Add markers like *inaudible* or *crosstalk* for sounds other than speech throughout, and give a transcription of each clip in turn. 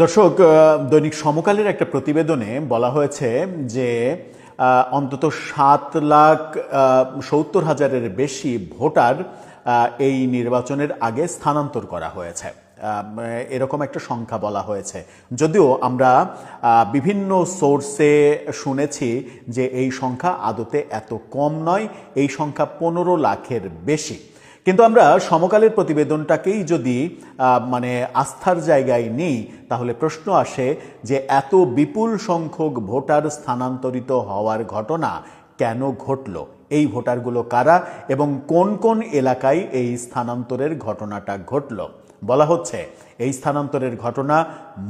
দর্শক দৈনিক সমকালের একটা প্রতিবেদনে বলা হয়েছে যে অন্তত সাত লাখ সত্তর হাজারের বেশি ভোটার এই নির্বাচনের আগে স্থানান্তর করা হয়েছে। এরকম একটা সংখ্যা বলা হয়েছে। যদিও আমরা বিভিন্ন সোর্সে শুনেছি যে এই সংখ্যা আদতে এত কম নয়, এই সংখ্যা পনেরো লাখের বেশি। কিন্তু আমরা সমকালের প্রতিবেদনটাকেই যদি মানে আস্থার জায়গায় নিই, তাহলে প্রশ্ন আসে যে এত বিপুল সংখ্যক ভোটার স্থানান্তরিত হওয়ার ঘটনা কেন ঘটল? এই ভোটারগুলো কারা এবং কোন কোন এলাকায় এই স্থানান্তরের ঘটনাটা ঘটল? বলা হচ্ছে, এই স্থানান্তরের ঘটনা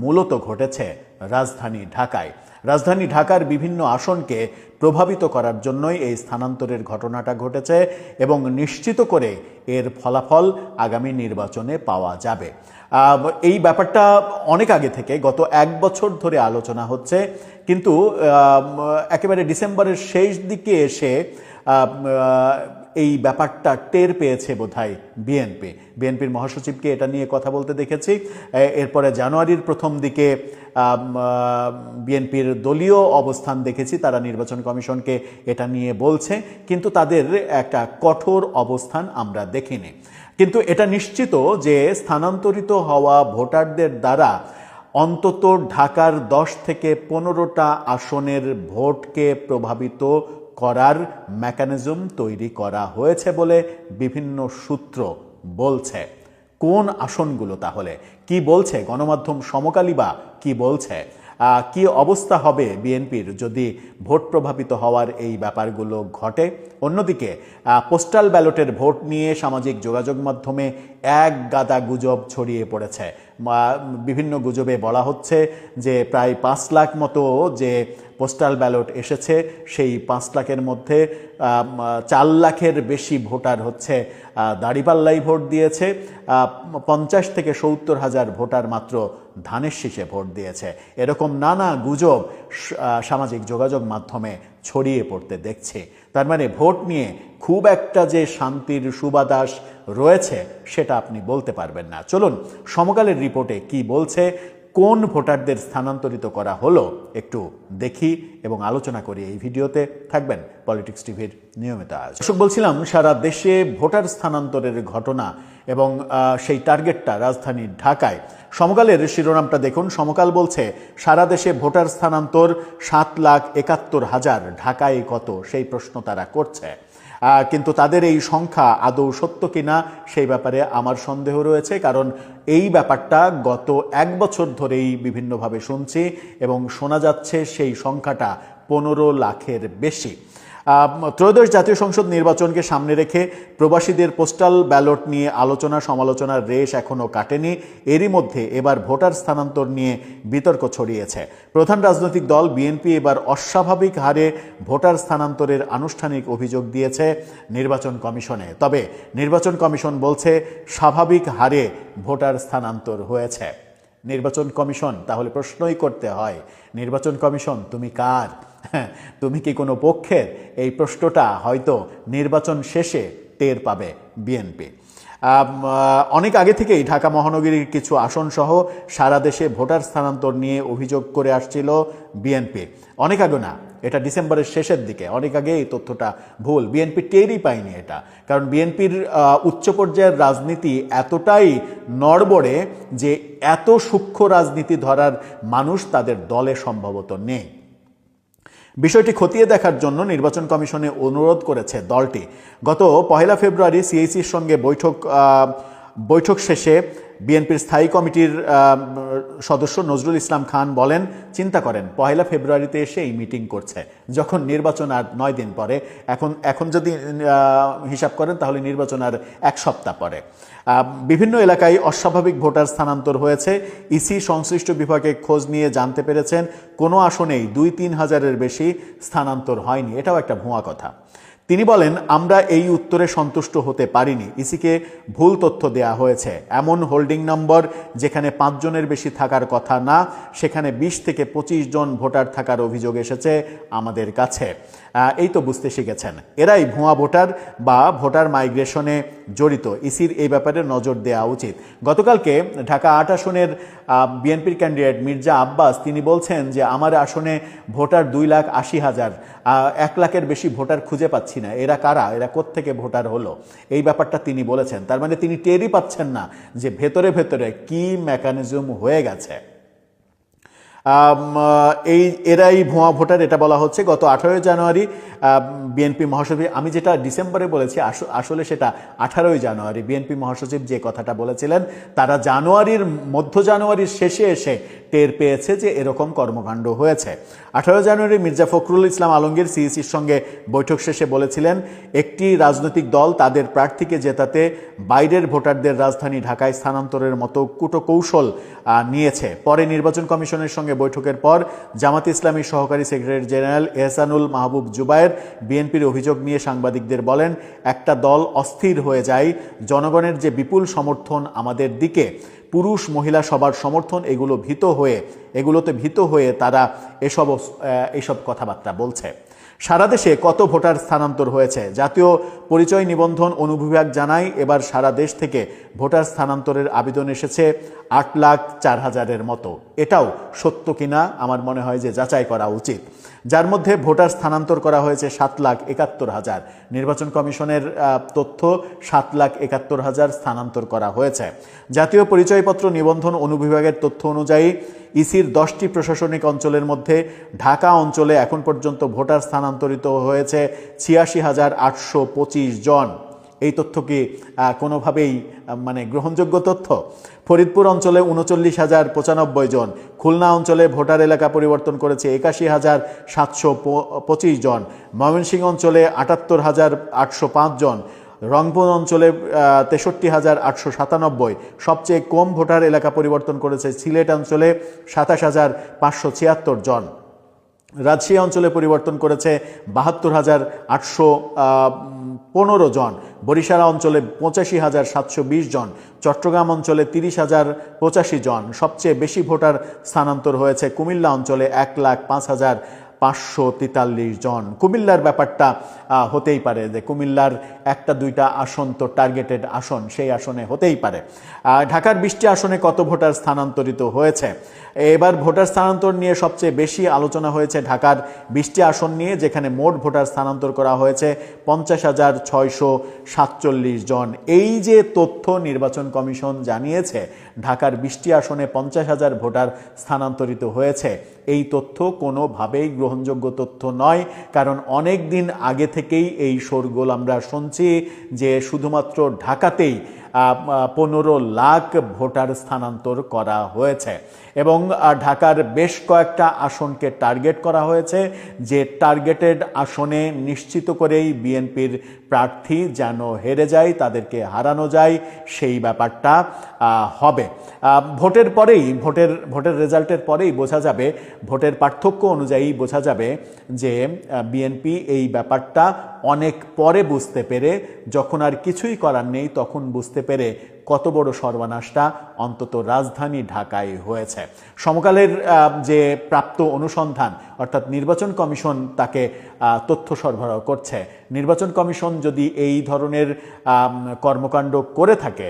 মূলত ঘটেছে রাজধানী ঢাকায়। রাজধানী ঢাকার বিভিন্ন আসনকে প্রভাবিত করার জন্যই এই স্থানান্তরের ঘটনাটা ঘটেছে এবং নিশ্চিত করে এর ফলাফল আগামী নির্বাচনে পাওয়া যাবে। এই ব্যাপারটা অনেক আগে থেকে, গত এক বছর ধরে আলোচনা হচ্ছে, কিন্তু একেবারে ডিসেম্বরের শেষ দিকে এসে এই ব্যাপারটা টের পেয়েছে বোধহয় বিএনপি। বিএনপির মহাসচিবকে এটা নিয়ে কথা বলতে দেখেছি। এরপরে জানুয়ারির প্রথম দিকে বিএনপির দলীয় অবস্থান দেখেছি, তারা নির্বাচন কমিশনকে এটা নিয়ে বলছে। কিন্তু তাদের একটা কঠোর অবস্থান আমরা দেখিনি। কিন্তু এটা নিশ্চিত যে স্থানান্তরিত হওয়া ভোটারদের দ্বারা অন্তত ঢাকার দশ থেকে পনেরোটা আসনের ভোটকে প্রভাবিত করার মেকানিজম তৈরি করা হয়েছে বলে বিভিন্ন সূত্র বলছে। কোন আসনগুলো তাহলে? কি বলছে? গণমাধ্যম সমকালী বা কি বলছে? কি অবস্থা হবে বিএনপির যদি ভোট প্রভাবিত হওয়ার এই ব্যাপারগুলো ঘটে? অন্যদিকে পোস্টাল ব্যালটের ভোট নিয়ে সামাজিক যোগাযোগ মাধ্যমে এক গাদা গুজব ছড়িয়ে পড়েছে। বিভিন্ন গুজবে বলা হচ্ছে যে প্রায় পাঁচ লাখ মতো যে পোস্টাল ব্যালট এসেছে, সেই পাঁচ লাখের মধ্যে চার লাখের বেশি ভোটার হচ্ছে দাঁড়িপাল্লাই ভোট দিয়েছে পঞ্চাশ থেকে সত্তর হাজার ভোটার মাত্র ধানের শীষে ভোট দিয়েছে। এরকম নানা গুজব সামাজিক যোগাযোগ মাধ্যমে ছড়িয়ে পড়তে দেখছে। তার মানে ভোট নিয়ে খুব একটা যে শান্তির সুবাদাস রয়েছে, সেটা আপনি বলতে পারবেন না। চলুন, সমকালের রিপোর্টে কি বলছে কোন ভোটারদের স্থানান্তরিত করা হলো একটু দেখি এবং আলোচনা করি এই ভিডিওতে। থাকবেন পলিটিক্স টিভির নিয়মিত আয়োজন বলছিলাম সারা দেশে ভোটার স্থানান্তরের ঘটনা এবং সেই টার্গেটটা রাজধানী ঢাকায়। সমকালের শিরোনামটা দেখুন। সমকাল বলছে, সারা দেশে ভোটার স্থানান্তর সাত লাখ একাত্তর হাজার। ঢাকায় কত? সেই প্রশ্ন তারা করছে। কিন্তু তাদের এই সংখ্যা আদৌ সত্য কিনা সেই ব্যাপারে আমার সন্দেহ রয়েছে, কারণ এই ব্যাপারটা গত এক বছর ধরেই বিভিন্নভাবে শুনছি এবং শোনা যাচ্ছে সেই সংখ্যাটা পনেরো লাখের বেশি। ত্রয়োদশ জাতীয় সংসদ নির্বাচনকে সামনে রেখে প্রবাসীদের পোস্টাল ব্যালট নিয়ে আলোচনা সমালোচনার রেশ এখনও কাটেনি। এরই মধ্যে এবার ভোটার স্থানান্তর নিয়ে বিতর্ক ছড়িয়েছে। প্রধান রাজনৈতিক দল বিএনপি এবার অস্বাভাবিক হারে ভোটার স্থানান্তরের আনুষ্ঠানিক অভিযোগ দিয়েছে নির্বাচন কমিশনে। তবে নির্বাচন কমিশন বলছে, স্বাভাবিক হারে ভোটার স্থানান্তর হয়েছে। নির্বাচন কমিশন, তাহলে প্রশ্নই করতে হয়, নির্বাচন কমিশন তুমি কার? *laughs* তুমি কি কোনো পক্ষের? এই প্রশ্নটা হয়তো নির্বাচন শেষে টের পাবে বিএনপি। অনেক আগে থেকেই ঢাকা মহানগরীর কিছু আসন সহ সারা দেশে ভোটার স্থানান্তর নিয়ে অভিযোগ করে আসছিল বিএনপি। অনেক আগে না, এটা ডিসেম্বরের শেষের দিকে। অনেক আগে এই তথ্যটা ভুল। বিএনপি টেরই পায়নি এটা। কারণ বিএনপির উচ্চ পর্যায়ের রাজনীতি এতটাই নড়বড়ে যে এত সূক্ষ্ম রাজনীতি ধরার মানুষ তাদের দলে সম্ভবত নেই। বিষয়টি খতিয়ে দেখার জন্য নির্বাচন কমিশনে অনুরোধ করেছে দলটি। গত পহেলা ফেব্রুয়ারি সিএসির সঙ্গে বৈঠক বৈঠক শেষে বিএনপির স্থায়ী কমিটির সদস্য নজরুল ইসলাম খান বলেন, চিন্তা করেন, পহেলা ফেব্রুয়ারিতে এসে এই মিটিং করছে। যখন নির্বাচন আর নয় দিন পরে, এখন এখন যদি হিসাব করেন, তাহলে নির্বাচন আর এক সপ্তাহ পরে। বিভিন্ন এলাকায় অস্বাভাবিক ভোটার স্থানান্তর হয়েছে। ইসি সংশ্লিষ্ট বিভাগে খোঁজ নিয়ে জানতে পেরেছেন, কোনো আসনেই দুই তিন হাজারের বেশি স্থানান্তর হয়নি। এটাও একটা ভুয়া কথা। তিনি বলেন, আমরা এই উত্তরে সন্তুষ্ট হতে পারিনি। ইসিকে ভুল তথ্য দেয়া হয়েছে। এমন হোল্ডিং নম্বর যেখানে পাঁচজনের বেশি থাকার কথা না, সেখানে বিশ থেকে পঁচিশ জন ভোটার থাকার অভিযোগ এসেছে আমাদের কাছে। এই তো বুঝতে শিখেছেন। এরাই ভুয়া ভোটার বা ভোটার মাইগ্রেশনে জড়িত। ইসির এই ব্যাপারে নজর দেওয়া উচিত। গতকালকে ঢাকা আট আসনের বিএনপির ক্যান্ডিডেট মির্জা আব্বাস, তিনি বলছেন যে, আমার আসনে ভোটার দুই লাখ আশি হাজার এক লাখের বেশি ভোটার খুঁজে পাচ্ছি না। এরা কারা? এরা কোত্থেকে ভোটার হলো? এই ব্যাপারটা তিনি বলেছেন। তার মানে তিনি টেরই পাচ্ছেন না যে, ভেতরে ভেতরে কি মেকানিজম হয়ে গেছে। এই এরাই ভুয়া ভোটার এটা বলা হচ্ছে। গত আঠারোই জানুয়ারি বিএনপি মহাসচিব, আমি যেটা ডিসেম্বরে বলেছি, আস- আসলে সেটা আঠারোই জানুয়ারি। বিএনপি মহাসচিব যে কথাটা বলেছিলেন, তারা জানুয়ারির, মধ্য জানুয়ারির শেষে এসে টের পেয়েছে যে এরকম কর্মকাণ্ড হয়েছে। আঠারো জানুয়ারি মির্জা ফখরুল ইসলাম আলমগীর সিইসির সঙ্গে বৈঠক শেষে বলেছিলেন, একটি রাজনৈতিক দল তাদের প্রার্থীকে জেতাতে বাইরের ভোটারদের রাজধানী ঢাকায় স্থানান্তরের মতো কুটকৌশল নিয়েছে। পরে নির্বাচন কমিশনের সঙ্গে বৈঠকের পর জামাত ইসলামী সহকারী সেক্রেটারি জেনারেল এহসানুল মাহবুব জুবায়ের বিএনপির অভিযোগ নিয়ে সাংবাদিকদের বলেন একটা দল অস্থির হয়ে যায় জনগণের যে বিপুল সমর্থন আমাদের দিকে পুরুষ মহিলা সবার সমর্থন এগুলো ভীত হয়ে এগুলোতে ভীত হয়ে তারা এসব আহ, এইসব কথাবার্তা বলছে। সারা দেশে কত ভোটার স্থানান্তর হয়েছে? জাতীয় পরিচয় নিবন্ধন অনুবিভাগ জানায়, এবার সারা দেশ থেকে ভোটার স্থানান্তরের আবেদন এসেছে আট লাখ চার হাজারের মতো। এটাও সত্য কিনা? আমার মনে হয় যে যাচাই করা উচিত। যার মধ্যে ভোটার স্থানান্তর করা হয়েছে সাত লাখ একাত্তর হাজার। নির্বাচন কমিশনের তথ্য সাত লাখ একাত্তর হাজার স্থানান্তর করা হয়েছে। জাতীয় পরিচয়পত্র নিবন্ধন অনুবিভাগের তথ্য অনুযায়ী, ইসির দশটি প্রশাসনিক অঞ্চলের মধ্যে ঢাকা অঞ্চলে এখন পর্যন্ত ভোটার স্থানান্তরিত হয়েছে ছিয়াশি হাজার আটশো পঁচিশ জন। এই তথ্য কি কোনোভাবেই মানে গ্রহণযোগ্য তথ্য? ফরিদপুর অঞ্চলে উনচল্লিশ হাজার পঁচানব্বই জন, খুলনা অঞ্চলে ভোটার এলাকা পরিবর্তন করেছে একাশি হাজার সাতশো পঁচিশ জন, ময়মনসিংহ অঞ্চলে আটাত্তর হাজার আটশো পাঁচ জন, রংপুর অঞ্চলে তেষট্টি হাজার আটশো সাতানব্বই। সবচেয়ে কম ভোটার এলাকা পরিবর্তন করেছে সিলেট অঞ্চলে সাতাশ হাজার পাঁচশো ছিয়াত্তর জন। রাজশাহী অঞ্চলে পরিবর্তন করেছে বাহাত্তর হাজার আটশো পনেরো জন। বরিশালা অঞ্চলে পঁচাশি হাজার সাতশো বিশ জন। চট্টগ্রাম অঞ্চলে তিরিশ হাজার পঁচাশি জন। সবচেয়ে বেশি ভোটার স্থানান্তর হয়েছে কুমিল্লা অঞ্চলে এক লাখ পাঁচ হাজার পাঁচশো তেতাল্লিশ জন। কুমিল্লার ব্যাপারটা হতেই পারে যে কুমিল্লার একটা দুইটা আসন তো টার্গেটেড আসন, সেই আসনে হতেই পারে। ঢাকার বিশটি আসনে কত ভোটার স্থানান্তরিত হয়েছে? এবার ভোটার স্থানান্তর নিয়ে সবচেয়ে বেশি আলোচনা হয়েছে ঢাকার বিশটি আসন নিয়ে, যেখানে মোট ভোটার স্থানান্তর করা হয়েছে পঞ্চাশ হাজার ছয়শো সাতচল্লিশ জন। এই যে তথ্য নির্বাচন কমিশন জানিয়েছে, ঢাকার বিশটি আসনে পঞ্চাশ হাজার ভোটার স্থানান্তরিত হয়েছে এই তথ্য কোনোভাবেই গ্রহণযোগ্য তথ্য নয়, কারণ অনেক দিন আগে থেকেই এই শোরগোল আমরা শুনছি যে শুধুমাত্র ঢাকাতেই পনেরো লাখ ভোটার স্থানান্তর করা হয়েছে। এবং ঢাকার বেশ কয়েকটা আসনকে টার্গেট করা হয়েছে, যে টার্গেটেড আসনে নিশ্চিত করেই বিএনপির প্রার্থী যেন হেরে যায়, তাদেরকে হারানো যায়, সেই ব্যাপারটা হবে। ভোটের পরেই, ভোটের ভোটের রেজাল্টের পরেই বোঝা যাবে, ভোটের পার্থক্য অনুযায়ী বোঝা যাবে যে বিএনপি এই ব্যাপারটা অনেক পরে বুঝতে পেরে, যখন আর কিছুই করার নেই, তখন বুঝতে পেরে কত বড় সর্বনাশটা অন্তত রাজধানী ঢাকায় হয়েছে। সমকালের যে প্রাপ্ত অনুসন্ধান, অর্থাৎ নির্বাচন কমিশন তাকে তথ্য সরবরাহ করছে। নির্বাচন কমিশন যদি এই ধরনের কর্মকাণ্ড করে থাকে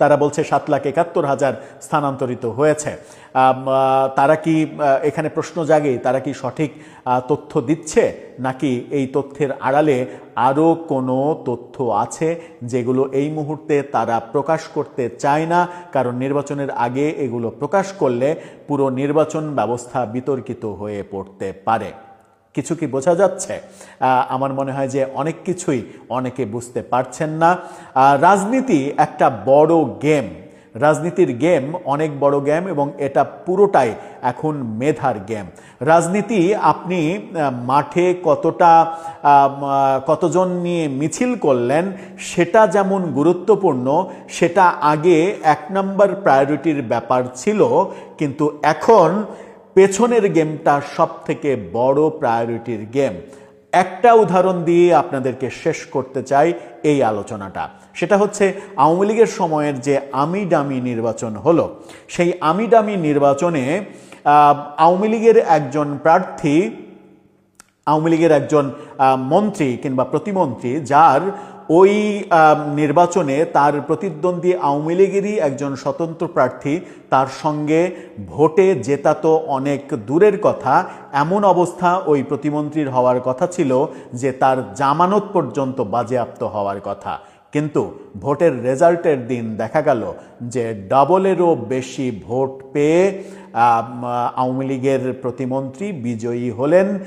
তারা বলছে সাত লাখ একাত্তর হাজার স্থানান্তরিত হয়েছে। তারা কি এখানে প্রশ্ন জাগে, তারা কি সঠিক তথ্য দিচ্ছে? নাকি এই তথ্যের আড়ালে আরও কোনো তথ্য আছে যেগুলো এই মুহূর্তে তারা প্রকাশ করতে চায় না? কারণ নির্বাচনের আগে এগুলো প্রকাশ করলে পুরো নির্বাচন ব্যবস্থা বিতর্কিত হয়ে পড়তে পারে। কিছু কি বোঝা যাচ্ছে? আমার মনে হয় যে অনেক কিছুই অনেকে বুঝতে পারছেন না। রাজনীতি একটা বড় গেম। রাজনীতির গেম অনেক বড় গেম এবং এটা পুরোটাই এখন মেধার গেম। রাজনীতি আপনি মাঠে কতটা কতজন নিয়ে মিছিল করলেন সেটা যেমন গুরুত্বপূর্ণ, সেটা আগে এক নম্বর প্রায়োরিটির ব্যাপার ছিল, কিন্তু এখন পেছনের গেমটা সব থেকে বড় প্রায়োরিটির গেম। একটা উদাহরণ দিয়ে আপনাদেরকে শেষ করতে চাই এই আলোচনাটা। সেটা হচ্ছে আওয়ামী লীগের সময়ের যে আমি ডামি নির্বাচন হলো, সেই আমি ডামি নির্বাচনে আওয়ামী লীগের একজন প্রার্থী, আওয়ামী লীগের একজন মন্ত্রী কিংবা প্রতিমন্ত্রী, যার ওই নির্বাচনে তার প্রতিদ্বন্দ্বী আওয়ামী লীগেরই একজন স্বতন্ত্র প্রার্থী, তার সঙ্গে ভোটে জেতা তো অনেক দূরের কথা, এমন অবস্থা ওই প্রতিমন্ত্রীর হওয়ার কথা ছিল যে তার জামানত পর্যন্ত বাজেয়াপ্ত হওয়ার কথা। কিন্তু ভোটের রেজাল্টের দিন দেখা গেল যে ডাবলেরও বেশি ভোট পেয়ে আওয়ামী লীগের প্রতিমন্ত্রী বিজয়ী হলেন।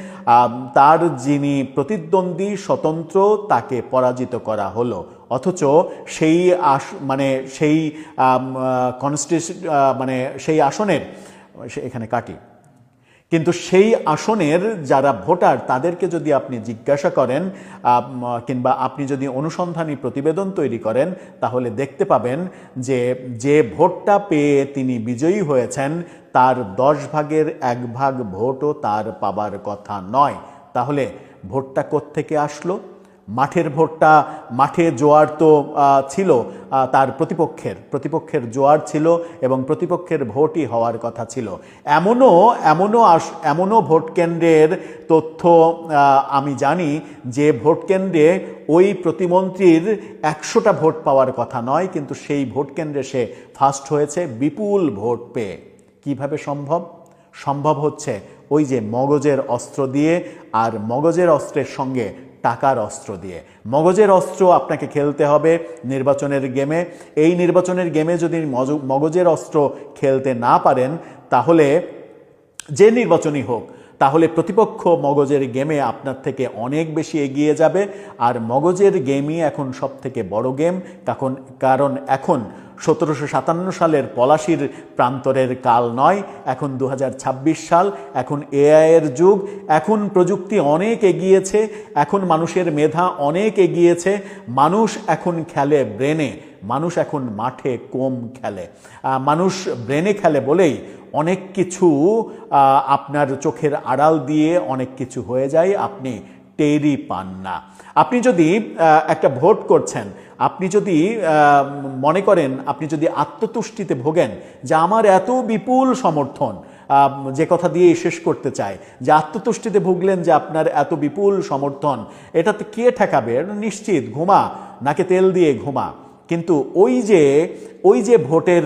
তার যিনি প্রতিদ্বন্দ্বী স্বতন্ত্র, তাকে পরাজিত করা হলো। অথচ সেই আস মানে সেই কনস্টিটিউশন মানে সেই আসনের, সে- এখানে কাটি। কিন্তু সেই আসনের যারা ভোটার, তাদেরকে যদি আপনি জিজ্ঞাসা করেন কিংবা আপনি যদি অনুসন্ধানী প্রতিবেদন তৈরি করেন, তাহলে দেখতে পাবেন যে যে ভোটটা পেয়ে তিনি বিজয়ী হয়েছেন, তার দশ ভাগের এক ভাগ ভোটও তার পাবার কথা নয়। তাহলে ভোটটা কোত্থেকে আসলো? মাঠের ভোটটা মাঠে জোয়ার তো ছিল তার প্রতিপক্ষের প্রতিপক্ষের জোয়ার ছিল এবং প্রতিপক্ষের ভোটই হওয়ার কথা ছিল। এমনও এমনও আস- এমনও ভোট কেন্দ্রের তথ্য আমি জানি যে ভোট কেন্দ্রে ওই প্রতিমন্ত্রীর একশোটা ভোট পাওয়ার কথা নয়, কিন্তু সেই ভোট কেন্দ্রে সে ফার্স্ট হয়েছে, বিপুল ভোট পেয়ে। কীভাবে সম্ভব? সম্ভব হচ্ছে ওই যে মগজের অস্ত্র দিয়ে, আর মগজের অস্ত্রের সঙ্গে টাকার অস্ত্র দিয়ে। মগজের অস্ত্র আপনাকে খেলতে হবে নির্বাচনের গেমে। এই নির্বাচনের গেমে যদি মগজের অস্ত্র খেলতে না পারেন, তাহলে যে নির্বাচনই হোক তাহলে প্রতিপক্ষ মগজের গেমে আপনার থেকে অনেক বেশি এগিয়ে যাবে। আর মগজের গেমই এখন সব থেকে বড় গেম। তখন কারণ এখন সতেরোশো সাতান্ন সালের পলাশির প্রান্তরের কাল নয়, এখন দু হাজার ছাব্বিশ সাল, এখন এআইয়ের যুগ। এখন প্রযুক্তি অনেক এগিয়েছে, এখন মানুষের মেধা অনেক এগিয়েছে। মানুষ এখন খেলে ব্রেনে। মানুষ এখন মাঠে কম খেলে? মানুষ ব্রেনে খেলে বলেই অনেক কিছু আপনার চোখের আড়াল দিয়ে অনেক কিছু হয়ে যায়, আপনি টেরই পান না। আপনি যদি একটা ভোট করছেন, আপনি যদি মনে করেন আপনি যদি আত্মতুষ্টিতে ভোগেন যে আমার এত বিপুল সমর্থন যে কথা দিয়ে শেষ করতে চাই যে আত্মতুষ্টিতে ভুগলেন যে আপনার এত বিপুল সমর্থন, এটাতে কে ঠেকাবে? নিশ্চিত, ঘুমা, নাকে তেল দিয়ে ঘুমা। কিন্তু ওই যে ওই যে ভোটের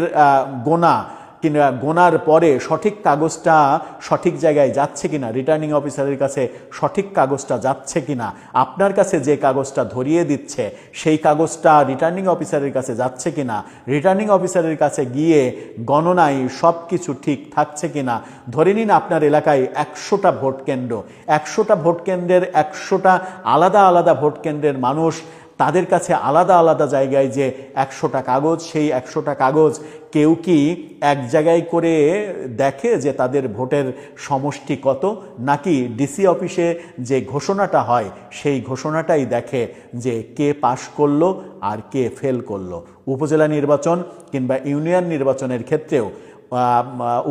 গোনা, কিংবা গোনার পরে সঠিক কাগজটা সঠিক জায়গায় যাচ্ছে কিনা রিটার্নিং অফিসারের কাছে সঠিক কাগজটা যাচ্ছে কিনা, আপনার কাছে যে কাগজটা ধরিয়ে দিচ্ছে, সেই কাগজটা রিটার্নিং অফিসারের কাছে যাচ্ছে কিনা রিটার্নিং অফিসারের কাছে গিয়ে গণনায় সব কিছু ঠিক থাকছে কিনা, ধরে নিন আপনার এলাকায় একশোটা ভোট কেন্দ্র, একশোটা ভোট কেন্দ্রের একশোটা আলাদা আলাদা ভোট কেন্দ্রের মানুষ তাদের কাছে আলাদা আলাদা জায়গায় যে একশোটা কাগজ, সেই একশোটা কাগজ কেউ কি এক জায়গায় করে দেখে যে তাদের ভোটের সমষ্টি কত? নাকি ডিসি অফিসে যে ঘোষণাটা হয়, সেই ঘোষণাটাই দেখে যে কে পাশ করল আর কে ফেল করল। উপজেলা নির্বাচন কিংবা ইউনিয়ন নির্বাচনের ক্ষেত্রেও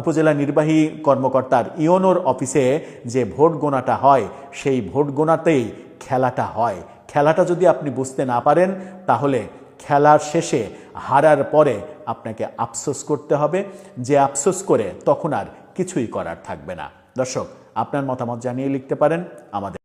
উপজেলা নির্বাহী কর্মকর্তার ইওনোর অফিসে যে ভোট গোনাটা হয়, সেই ভোট গোনাতেই খেলাটা হয়। খেলাটা যদি আপনি বুঝতে না পারেন, তাহলে খেলার শেষে হারার পরে আপনাকে আফসোস করতে হবে। যে আফসোস করে তখন আর কিছুই করার থাকবে না। দর্শক, আপনার মতামত জানিয়ে লিখতে পারেন। আমাদের